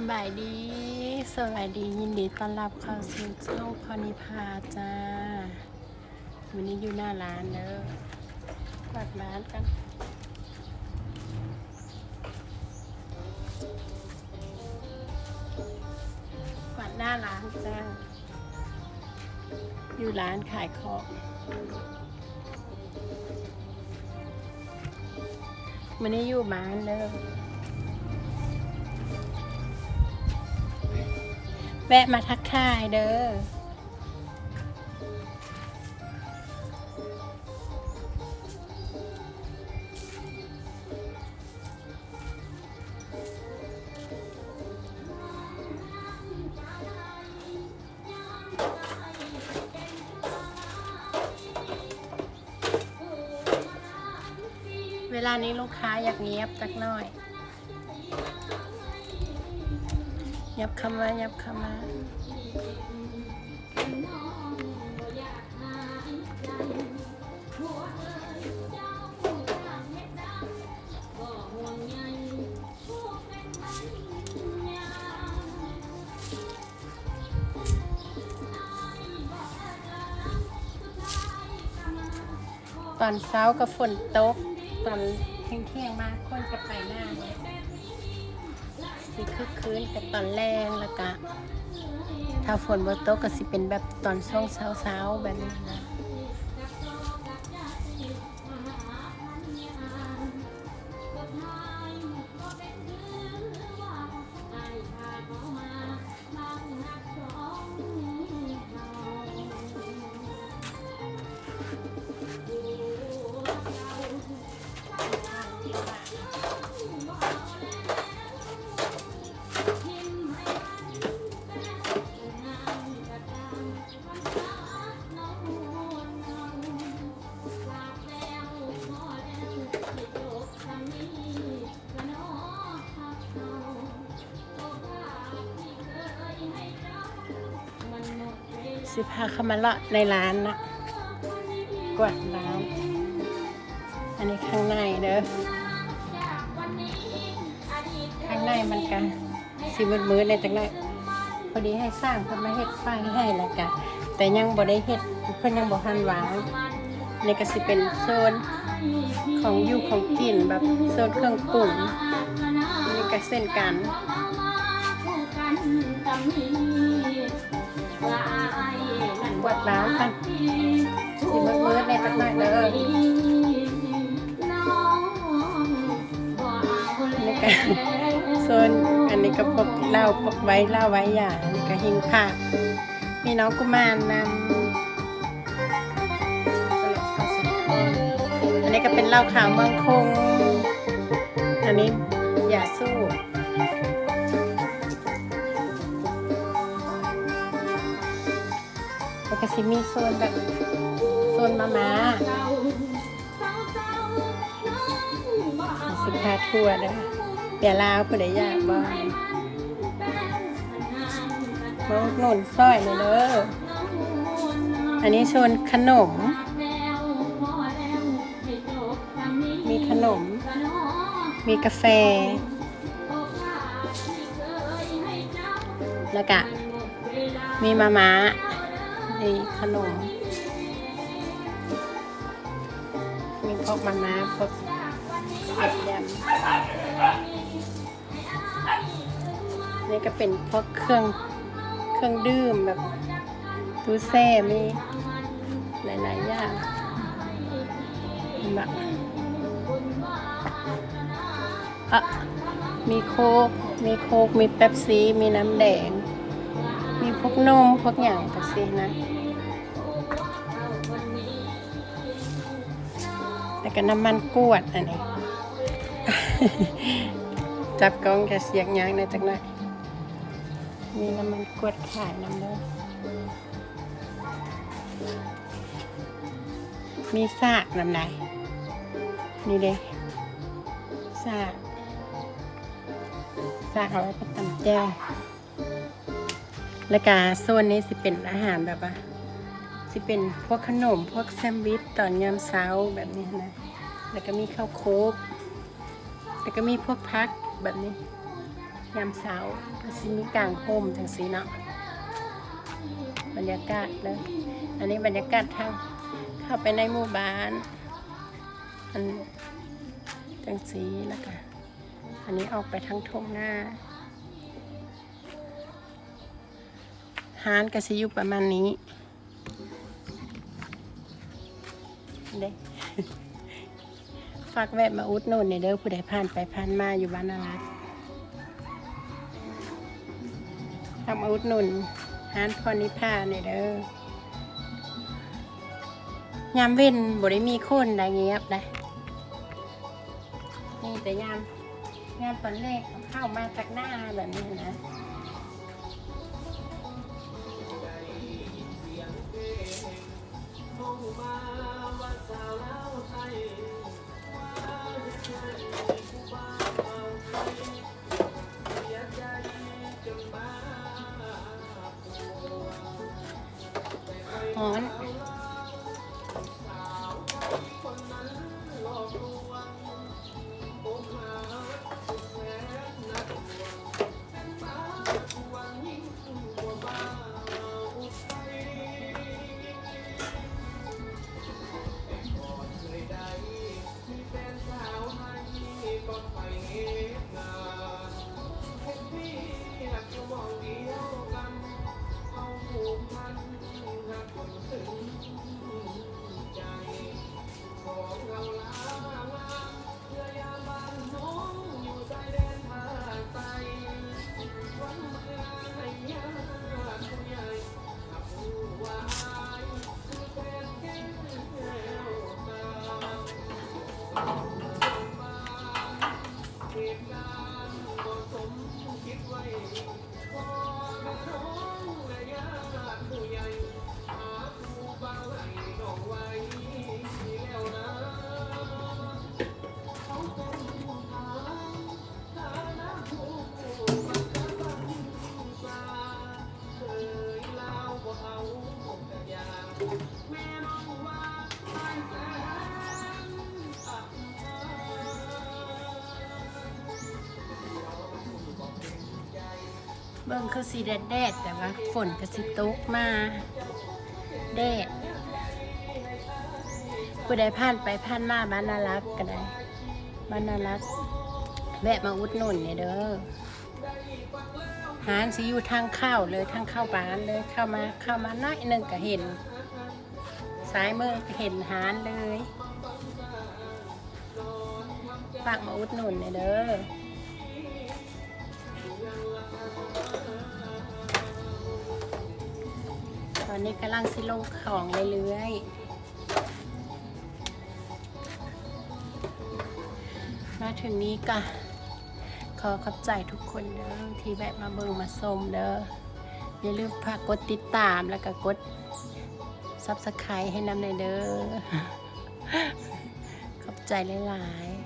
สบายดีสบายดียินดีต้อนรับเข้าสู่ช่องพรนิพาจ้า วันนี้อยู่หน้าร้านเด้อกวาดร้านกันกวาดหน้าร้านจ้า อยู่ร้านขายของวันนี้อยู่บ้านเด้อ แวะมาทักทายเด้อเวลานี้ลูกค้าอยากเงียบจักหน่อย ยับเข้ามา ยับเข้ามาตอนเช้ากับฝนตก ตอนเที่ยงเที่ยงๆมาคนจะไปหน้าเนี่ย สิคึกคืนกับตอนแรงแล้วก็ถ้าฝนบ่ตกก็สิเป็นแบบตอนช่วงเช้าๆแบบนี้นะ สิพาเข้ามาเลาะในร้านนะกวาดร้าน อันนี้ข้างในเด้อข้างในมันกันสิมืดมืดๆในจังไรพอดีให้สร้างเพิ่นมาเฮ็ดไฟให้แล้วกันแต่ยังบ่ได้เฮ็ดเพิ่นยังบ่ทันวางนี่ก็สิเป็นโซนของอยู่ของกินแบบโซนเครื่องปรุงนี่ก็เส้นกันก วดร้านกันสิมืดมืดๆในจังไรเด้อนี่ก็โซนอันนี้ก็พกเหล้าพกไว้เหล้าไว้อย่างอันนี้ก็หิงผ้ามีน้องกุมารนำอันนี้ก็เป็นเหล้าขาวเมืองคง อันนี้อย่าสู ก็สิมีโซนแบบโซนมาม่าสิพาทัวร์เด้อเดี๋ยวลาวผู้ใดอยากบ่มาอุดหนุนซอยเลยเด้ออันนี้โซนขนม มีขนม มีกาแฟ แล้วก็มีมาม่า มีขนมมีพวกมาม่าพวกเห็ดยำนี่ก็เป็นพวกเครื่องเครื่องดื่มแบบตูเซ่มีหลายๆอย่างแบบอะมีโคกมีโคกมีเป๊ปซี่มีน้ำแดง วกนมพวกอย่างไปสินะแล้วก็น้ำมันกวดอันนี้ จับกล้องจะเสียงยางในจังไหนมีน้ำมันกวดขายน้ำเด้อมีซากน้ำไหนนี่เด้ซากซากเอาไว้ประตำแจ้ว แล้วก็โซนนี้สิเป็นอาหารแบบว่าสิเป็นพวกขนมพวกแซมด์วิชตอนยามเช้าแบบนี้นะ แล้วก็มีข้าวโคบแล้วก็มีพวกพักแบบนี้ยามเช้าสิมีกลางโฮมจังสีเนาะบรรยากาศเลยอันนี้บรรยากาศทางเข้าไปในหมู่บ้านอันจังสีแล้วก็อันนี้ออกไปทางทุ่งหน้า ฮานก็สิอยู่ประมาณนี้เด้ฝากแวะมาอุดหนุนในเด้อผู้ใดผ่านไปผ่านมาอยู่บ้านนารักฝากมาอุดหนุนฮานพรนิพาในเด้อยามเว้นบ่ได้มีคนได้เงียบได้นี่แต่ยามยามตอนแรกเข้ามาจากหน้าแบบนี้นะ ห เบิ่งคือสีแดดแดดแต่ว่าฝนก็สิตกมาแดดผู้ใดผ่านไปผ่านมาบ้านนารักก็ได้บ้านนารักแวะมาอุดหนุนเนี่ยเด้อหานสิอยู่ทางเข้าเลยทางเข้าบ้านเลยเข้ามาเข้ามาน้อยหนึ่งก็เห็นซ้ายมือก็เห็นหานเลยฝากมาอุดหนุนเนี่ยเด้อ อนนี้กำลังสิลงของเรื่อยๆมาถึงนี้ก็ขอขอบใจทุกคนเด้อที่แวะมาเบิ่งมาชมเด้ออย่าลืมฝากกดติดตามแล้วก็กดซับสไครต์ให้นำในเด้อขอบใจหลายๆ